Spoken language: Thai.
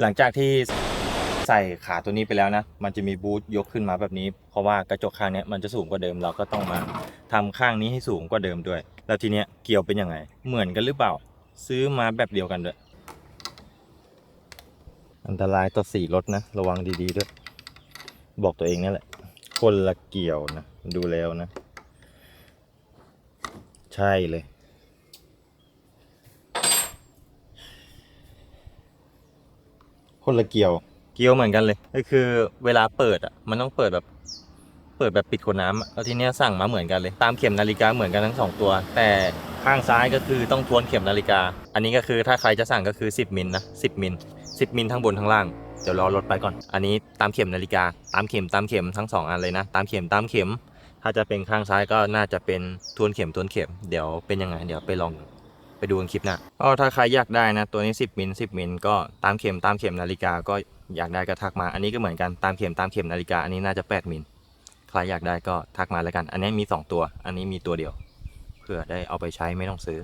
หลังจากที่ใส่ขาตัวนี้ไปแล้วนะ มันจะมีบูทยกขึ้นมาแบบนี้ เพราะว่ากระจกข้างนี้มันจะสูงกว่าเดิม เราก็ต้องมาทำข้างนี้ให้สูงกว่าเดิมด้วย แล้วทีเนี้ยเกี่ยวเป็นยังไง เหมือนกันหรือเปล่า ซื้อมาแบบเดียวกันด้วย อันตรายต่อสีรถนะ ระวังดีๆด้วย บอกตัวเองนั่นแหละ คนละเกี่ยวนะ ดูแล้วนะ ใช่เลย คนละเกียว เกียวเหมือนกันเลย ก็คือเวลาเปิดอะ มันต้องเปิดแบบ เปิดแบบปิดขวดน้ำอะแล้วทีเนี้ยสั่งมาเหมือนกันเลย ตามเข็มนาฬิกาเหมือนกันทั้งสองตัว แต่ข้างซ้ายก็คือต้องทวนเข็มนาฬิกา อันนี้ก็คือถ้าใครจะสั่งก็คือ 10 มิลนะ10 มิล 10 มิลทั้งบนทั้งล่าง เดี๋ยวรอรถไปก่อน อันนี้ตามเข็มนาฬิกา ตามเข็มตามเข็มทั้งสองอันเลยนะ ตามเข็มตามเข็ม ถ้าจะเป็นข้างซ้ายก็น่าจะเป็นทวนเข็มทวนเข็ม เดี๋ยวเป็นยังไง เดี๋ยวไปลอง ไปดูกันคลิปหน้าก็ถ้าใครอยากได้นะ ตัวนี้ 10มิล10มิลก็ตามเข็มตามเข็มนาฬิกาก็อยากได้ก็ทักมา อันนี้ก็เหมือนกันตามเข็มตามเข็มนาฬิกาอันนี้น่าจะ8มิลใครอยากได้ก็ทักมาแล้วกัน อันนี้มี 2 ตัว อันนี้มีตัวเดียวเผื่อได้เอาไปใช้ไม่ต้องซื้อ